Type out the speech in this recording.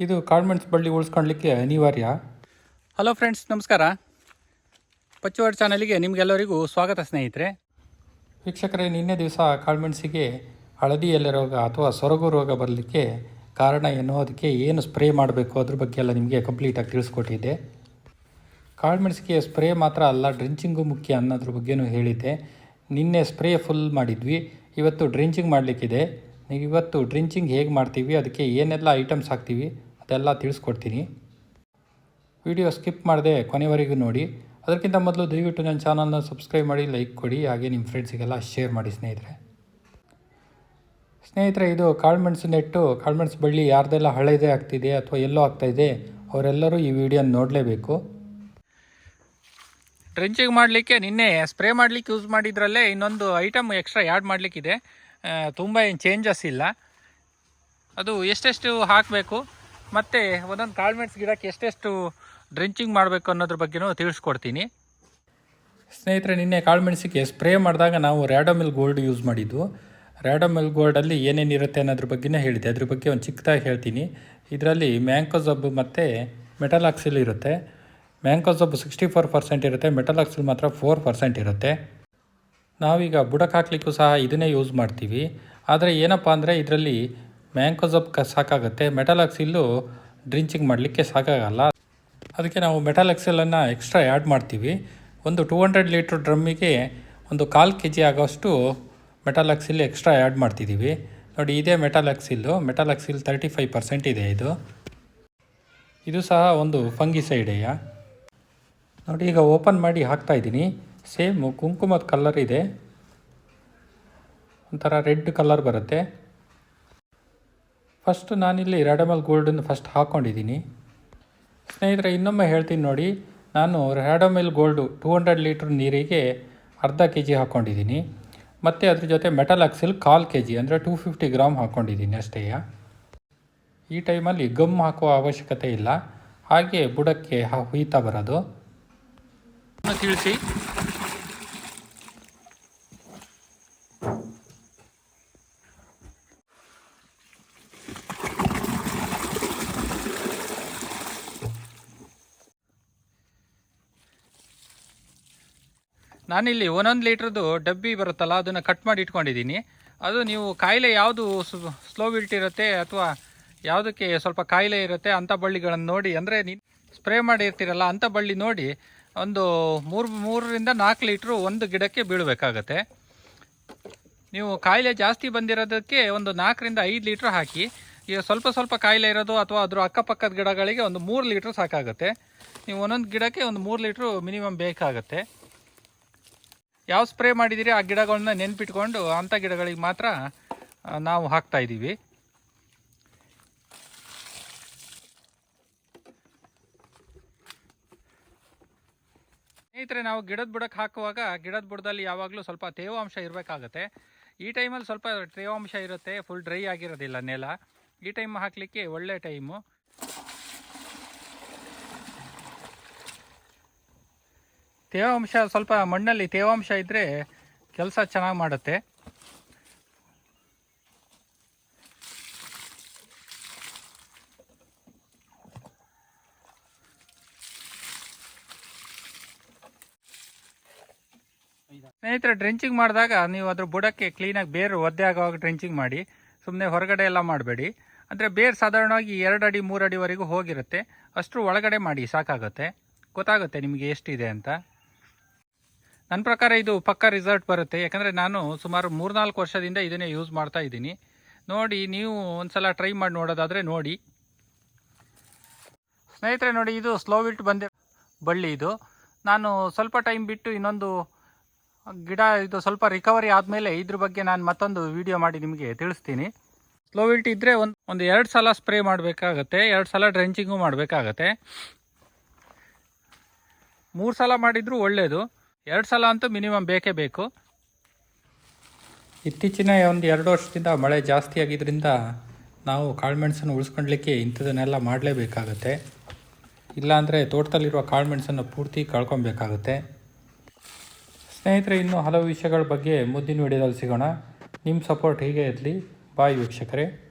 ಇದು ಕಾಳ್ಮೆಣ್ಸ್ ಬಳ್ಳಿ ಉಳಿಸ್ಕೊಳ್ಲಿಕ್ಕೆ ಅನಿವಾರ್ಯ. ಹಲೋ ಫ್ರೆಂಡ್ಸ್ ನಮಸ್ಕಾರ. ಪಚ್ಚುವಾಡ್ ಚಾನಲಿಗೆ ನಿಮಗೆಲ್ಲರಿಗೂ ಸ್ವಾಗತ ಸ್ನೇಹಿತರೆ. ವೀಕ್ಷಕರೇ ನಿನ್ನೆ ದಿವಸ ಕಾಳ್ಮೆಣಸಿಗೆ ಹಳದಿ ಎಲೆ ರೋಗ ಅಥವಾ ಸೊರಗು ರೋಗ ಬರಲಿಕ್ಕೆ ಕಾರಣ ಏನು ಅದಕ್ಕೆ ಏನು ಸ್ಪ್ರೇ ಮಾಡಬೇಕು ಅದ್ರ ಬಗ್ಗೆ ಎಲ್ಲ ನಿಮಗೆ ಕಂಪ್ಲೀಟಾಗಿ ತಿಳಿಸ್ಕೊಟ್ಟಿದ್ದೆ. ಕಾಳ್ಮೆಣಸಿಗೆ ಸ್ಪ್ರೇ ಮಾತ್ರ ಅಲ್ಲ ಡ್ರಿಂಚಿಂಗು ಮುಖ್ಯ ಅನ್ನೋದ್ರ ಬಗ್ಗೆನೂ ಹೇಳಿದ್ದೆ. ನಿನ್ನೆ ಸ್ಪ್ರೇ ಫುಲ್ ಮಾಡಿದ್ವಿ. ಇವತ್ತು ಡ್ರಿಂಚಿಂಗ್ ಮಾಡಲಿಕ್ಕಿದೆ. ನೀವು ಇವತ್ತು ಡ್ರಿಂಚಿಂಗ್ ಹೇಗೆ ಮಾಡ್ತೀವಿ, ಅದಕ್ಕೆ ಏನೆಲ್ಲ ಐಟಮ್ಸ್ ಹಾಕ್ತೀವಿ, ಅದೆಲ್ಲ ತಿಳಿಸ್ಕೊಡ್ತೀನಿ. ವಿಡಿಯೋ ಸ್ಕಿಪ್ ಮಾಡದೆ ಕೊನೆವರೆಗೂ ನೋಡಿ. ಅದಕ್ಕಿಂತ ಮೊದಲು ದಯವಿಟ್ಟು ನನ್ನ ಚಾನಲ್ನ ಸಬ್ಸ್ಕ್ರೈಬ್ ಮಾಡಿ, ಲೈಕ್ ಕೊಡಿ, ಹಾಗೆ ನಿಮ್ಮ ಫ್ರೆಂಡ್ಸಿಗೆಲ್ಲ ಶೇರ್ ಮಾಡಿ ಸ್ನೇಹಿತರೆ. ಸ್ನೇಹಿತರೆ, ಇದು ಕಾಳುಮೆಣಸು ನೆಟ್ಟು, ಕಾಳುಮೆಣಸು ಬಳ್ಳಿ ಯಾರ್ದೆಲ್ಲ ಹಳೆಯದೇ ಆಗ್ತಿದೆ ಅಥವಾ ಎಲ್ಲೋ ಆಗ್ತಾಯಿದೆ ಅವರೆಲ್ಲರೂ ಈ ವಿಡಿಯೋನ ನೋಡಲೇಬೇಕು. ಡ್ರೆಂಚಿಂಗ್ ಮಾಡಲಿಕ್ಕೆ ನಿನ್ನೆ ಸ್ಪ್ರೇ ಮಾಡಲಿಕ್ಕೆ ಯೂಸ್ ಮಾಡಿದ್ರಲ್ಲೇ ಇನ್ನೊಂದು ಐಟಮ್ ಎಕ್ಸ್ಟ್ರಾ ಆ್ಯಡ್ ಮಾಡಲಿಕ್ಕಿದೆ. ತುಂಬ ಏನು ಚೇಂಜಸ್ ಇಲ್ಲ. ಅದು ಎಷ್ಟೆಷ್ಟು ಹಾಕಬೇಕು, ಮತ್ತು ಒಂದೊಂದು ಕಾಳ್ಮೆಣ್ಸು ಗಿಡಕ್ಕೆ ಎಷ್ಟೆಷ್ಟು ಡ್ರೆಂಚಿಂಗ್ ಮಾಡಬೇಕು ಅನ್ನೋದ್ರ ಬಗ್ಗೆನೂ ತಿಳಿಸ್ಕೊಡ್ತೀನಿ. ಸ್ನೇಹಿತರೆ, ನಿನ್ನೆ ಕಾಳುಮೆಣಸಿಗೆ ಸ್ಪ್ರೇ ಮಾಡಿದಾಗ ನಾವು ರ್ಯಾಡೋಮಿಲ್ ಗೋಲ್ಡ್ ಯೂಸ್ ಮಾಡಿದ್ದು. ರ್ಯಾಡೋಮಿಲ್ ಗೋಲ್ಡಲ್ಲಿ ಏನೇನಿರುತ್ತೆ ಅನ್ನೋದ್ರ ಬಗ್ಗೆನೇ ಹೇಳಿದೆ ಅದ್ರ ಬಗ್ಗೆ ಒಂದು ಚಿಕ್ಕದಾಗಿ ಹೇಳ್ತೀನಿ. ಇದರಲ್ಲಿ ಮ್ಯಾಂಕೋಸಬ್ ಮತ್ತು ಮೆಟಲಾಕ್ಸಿಲ್ ಇರುತ್ತೆ. ಮ್ಯಾಂಕೋಸಬ್ ಸಿಕ್ಸ್ಟಿ ಫೋರ್ ಪರ್ಸೆಂಟ್ ಇರುತ್ತೆ, ಮೆಟಲಾಕ್ಸಿಲ್ ಮಾತ್ರ ಫೋರ್ ಪರ್ಸೆಂಟ್ ಇರುತ್ತೆ. ನಾವೀಗ ಬುಡಕ್ಕೆ ಹಾಕ್ಲಿಕ್ಕೂ ಸಹ ಇದನ್ನೇ ಯೂಸ್ ಮಾಡ್ತೀವಿ. ಆದರೆ ಏನಪ್ಪ ಅಂದರೆ ಇದರಲ್ಲಿ ಮ್ಯಾಂಕೋಸಪ್ ಕ ಸಾಕಾಗುತ್ತೆ, ಮೆಟಲಾಕ್ಸಿಲ್ಲು ಡ್ರಿಂಚಿಂಗ್ ಮಾಡಲಿಕ್ಕೆ ಸಾಕಾಗಲ್ಲ. ಅದಕ್ಕೆ ನಾವು ಮೆಟಲಾಕ್ಸಿಲನ್ನು ಎಕ್ಸ್ಟ್ರಾ ಆ್ಯಡ್ ಮಾಡ್ತೀವಿ. ಒಂದು ಟೂ ಹಂಡ್ರೆಡ್ ಲೀಟ್ರ್ ಡ್ರಮ್ಮಿಗೆ ಒಂದು ಕಾಲು ಕೆ ಜಿ ಆಗೋಷ್ಟು ಮೆಟಲಾಕ್ಸಿಲ್ ಎಕ್ಸ್ಟ್ರಾ ಆ್ಯಡ್ ಮಾಡ್ತಿದ್ದೀವಿ ನೋಡಿ, ಇದೇ metalaxyl, metalaxyl thirty five percent ಇದೆ ಇದು. ಇದು ಸಹ ಒಂದು ಫಂಗಿಸೈಡೆಯ ನೋಡಿ, ಈಗ ಓಪನ್ ಮಾಡಿ ಹಾಕ್ತಾ ಇದ್ದೀನಿ. ಸೇಮ್ ಕುಂಕುಮದ ಕಲರ್ ಇದೆ. ಒಂಥರ ರೆಡ್ ಕಲರ್ ಬರುತ್ತೆ. ಫಸ್ಟ್ ನಾನಿಲ್ಲಿ ರ್ಯಾಡಮಲ್ ಗೋಲ್ಡನ್ನು ಫಸ್ಟ್ ಹಾಕ್ಕೊಂಡಿದ್ದೀನಿ ಸ್ನೇಹಿತರೆ, ಇನ್ನೊಮ್ಮೆ ಹೇಳ್ತೀನಿ ನೋಡಿ, ನಾನು ridomil gold two hundred litre ನೀರಿಗೆ ಅರ್ಧ ಕೆ ಜಿ ಹಾಕ್ಕೊಂಡಿದ್ದೀನಿ ಮತ್ತು ಅದ್ರ ಜೊತೆ ಮೆಟಲ್ ಆಕ್ಸಿಲ್ ಕಾಲು ಕೆ ಜಿ ಅಂದರೆ ಟೂ ಫಿಫ್ಟಿ ಗ್ರಾಮ್ ಹಾಕ್ಕೊಂಡಿದ್ದೀನಿ ಅಷ್ಟೇ. ಈ ಟೈಮಲ್ಲಿ ಗಮ್ ಹಾಕುವ ಅವಶ್ಯಕತೆ ಇಲ್ಲ. ಹಾಗೆ ಬುಡಕ್ಕೆ ಹುಯ್ತಾ ಬರೋದು. ತಿಳಿಸಿ. ನಾನಿಲ್ಲಿ ಒಂದೊಂದು ಲೀಟ್ರದ್ದು ಡಬ್ಬಿ ಬರುತ್ತಲ್ಲ, ಅದನ್ನು ಕಟ್ ಮಾಡಿ ಇಟ್ಕೊಂಡಿದ್ದೀನಿ. ಅದು ನೀವು ಕಾಯಿಲೆ ಯಾವುದು ಸ್ಲೋ ಬಿಲ್ಟ್ ಇರುತ್ತೆ ಅಥವಾ ಯಾವುದಕ್ಕೆ ಸ್ವಲ್ಪ ಕಾಯಿಲೆ ಇರುತ್ತೆ ಅಂಥ ಬಳ್ಳಿಗಳನ್ನು ನೋಡಿ, ಅಂದರೆ ನೀನು ಸ್ಪ್ರೇ ಮಾಡಿರ್ತೀರಲ್ಲ ಅಂಥ ಬಳ್ಳಿ ನೋಡಿ, ಒಂದು ಮೂರು, ಮೂರರಿಂದ ನಾಲ್ಕು ಲೀಟ್ರು ಒಂದು ಗಿಡಕ್ಕೆ ಬೀಳಬೇಕಾಗತ್ತೆ. ನೀವು ಕಾಯಿಲೆ ಜಾಸ್ತಿ ಬಂದಿರೋದಕ್ಕೆ ಒಂದು ನಾಲ್ಕರಿಂದ ಐದು ಲೀಟ್ರ್ ಹಾಕಿ, ಈಗ ಸ್ವಲ್ಪ ಸ್ವಲ್ಪ ಕಾಯಿಲೆ ಇರೋದು ಅಥವಾ ಅದರ ಅಕ್ಕಪಕ್ಕದ ಗಿಡಗಳಿಗೆ ಒಂದು ಮೂರು ಲೀಟ್ರ್ ಸಾಕಾಗುತ್ತೆ. ನೀವು ಒಂದೊಂದು ಗಿಡಕ್ಕೆ ಒಂದು ಮೂರು ಲೀಟ್ರು ಮಿನಿಮಮ್ ಬೇಕಾಗುತ್ತೆ. ಯಾವ ಸ್ಪ್ರೇ ಮಾಡಿದ್ದೀರಿ ಆ ಗಿಡಗಳನ್ನ ನೆನ್ಪಿಟ್ಕೊಂಡು ಅಂಥ ಗಿಡಗಳಿಗೆ ಮಾತ್ರ ನಾವು ಹಾಕ್ತಾ ಇದ್ದೀವಿ. ಸ್ನೇಹಿತರೆ, ನಾವು ಗಿಡದ ಬುಡಕ್ಕೆ ಹಾಕುವಾಗ ಗಿಡದ ಬುಡದಲ್ಲಿ ಯಾವಾಗಲೂ ಸ್ವಲ್ಪ ತೇವಾಂಶ ಇರಬೇಕಾಗತ್ತೆ. ಈ ಟೈಮಲ್ಲಿ ಸ್ವಲ್ಪ ತೇವಾಂಶ ಇರುತ್ತೆ, ಫುಲ್ ಡ್ರೈ ಆಗಿರೋದಿಲ್ಲ ನೆಲ. ಈ ಟೈಮ್ ಹಾಕಲಿಕ್ಕೆ ಒಳ್ಳೆ ಟೈಮು. ತೇವಾಂಶ ಸ್ವಲ್ಪ ಮಣ್ಣಲ್ಲಿ ತೇವಾಂಶ ಇದ್ದರೆ ಕೆಲಸ ಚೆನ್ನಾಗಿ ಮಾಡುತ್ತೆ. ಸ್ನೇಹಿತರೆ ಡ್ರೆಂಚಿಂಗ್ ಮಾಡಿದಾಗ ನೀವು ಅದ್ರ ಬುಡಕ್ಕೆ ಕ್ಲೀನಾಗಿ ಬೇರು ಒದ್ದೆ ಆಗುವಾಗ ಡ್ರೆಂಚಿಂಗ್ ಮಾಡಿ ಸುಮ್ಮನೆ ಹೊರಗಡೆ ಎಲ್ಲ ಮಾಡಬೇಡಿ. ಅಂದರೆ ಬೇರು ಸಾಧಾರಣವಾಗಿ ಎರಡು ಅಡಿ, ಮೂರು ಅಡಿವರೆಗೂ ಹೋಗಿರುತ್ತೆ. ಅಷ್ಟು ಒಳಗಡೆ ಮಾಡಿ, ಸಾಕಾಗುತ್ತೆ. ಗೊತ್ತಾಗುತ್ತೆ ನಿಮಗೆ ಎಷ್ಟಿದೆ ಅಂತ. ನನ್ನ ಪ್ರಕಾರ ಇದು ಪಕ್ಕ ರಿಸಲ್ಟ್ ಬರುತ್ತೆ. ಯಾಕಂದರೆ ನಾನು ಸುಮಾರು ಮೂರ್ನಾಲ್ಕು ವರ್ಷದಿಂದ ಇದನ್ನೇ ಯೂಸ್ ಮಾಡ್ತಾ ಇದ್ದೀನಿ. ನೋಡಿ, ನೀವು ಒಂದ್ಸಲ ಟ್ರೈ ಮಾಡಿ ನೋಡೋದಾದರೆ ನೋಡಿ. ಸ್ನೇಹಿತರೆ, ನೋಡಿ, ಇದು ಸ್ಲೋ ವಿಲ್ಟ್ ಬಂದೆ ಬಳ್ಳಿ ಇದು. ನಾನು ಸ್ವಲ್ಪ ಟೈಮ್ ಬಿಟ್ಟು ಇನ್ನೊಂದು ಗಿಡ, ಇದು ಸ್ವಲ್ಪ ರಿಕವರಿ ಆದಮೇಲೆ ಇದ್ರ ಬಗ್ಗೆ ನಾನು ಮತ್ತೊಂದು ವಿಡಿಯೋ ಮಾಡಿ ನಿಮಗೆ ತಿಳಿಸ್ತೀನಿ. ಸ್ಲೋ ವಿಲ್ಟ್ ಇದ್ದರೆ ಒಂದು ಒಂದು ಎರಡು ಸಲ ಸ್ಪ್ರೇ ಮಾಡಬೇಕಾಗತ್ತೆ. ಎರಡು ಸಲ ಡ್ರೆಂಚಿಂಗು ಮಾಡಬೇಕಾಗತ್ತೆ. ಮೂರು ಸಲ ಮಾಡಿದರೂ ಒಳ್ಳೆಯದು ಎರಡು ಸಲ ಅಂತೂ ಮಿನಿಮಮ್ ಬೇಕೇ ಬೇಕು. ಇತ್ತೀಚಿನ ಒಂದು ಎರಡು ವರ್ಷದಿಂದ ಮಳೆ ಜಾಸ್ತಿ ಆಗಿದ್ದರಿಂದ ನಾವು ಕಾಳುಮೆಣಸನ್ನು ಉಳಿಸ್ಕೊಳ್ಲಿಕ್ಕೆ ಇಂಥದನ್ನೆಲ್ಲ ಮಾಡಲೇಬೇಕಾಗತ್ತೆ. ಇಲ್ಲಾಂದರೆ ತೋಟದಲ್ಲಿರುವ ಕಾಳುಮೆಣಸನ್ನು ಪೂರ್ತಿ ಕಳ್ಕೊಬೇಕಾಗುತ್ತೆ. ಸ್ನೇಹಿತರೆ, ಇನ್ನೂ ಹಲವು ವಿಷಯಗಳ ಬಗ್ಗೆ ಮುಂದಿನ ವಿಡಿಯೋದಲ್ಲಿ ಸಿಗೋಣ. ನಿಮ್ಮ ಸಪೋರ್ಟ್ ಹೀಗೆ ಇರಲಿ. ಬಾಯ್ ವೀಕ್ಷಕರೇ.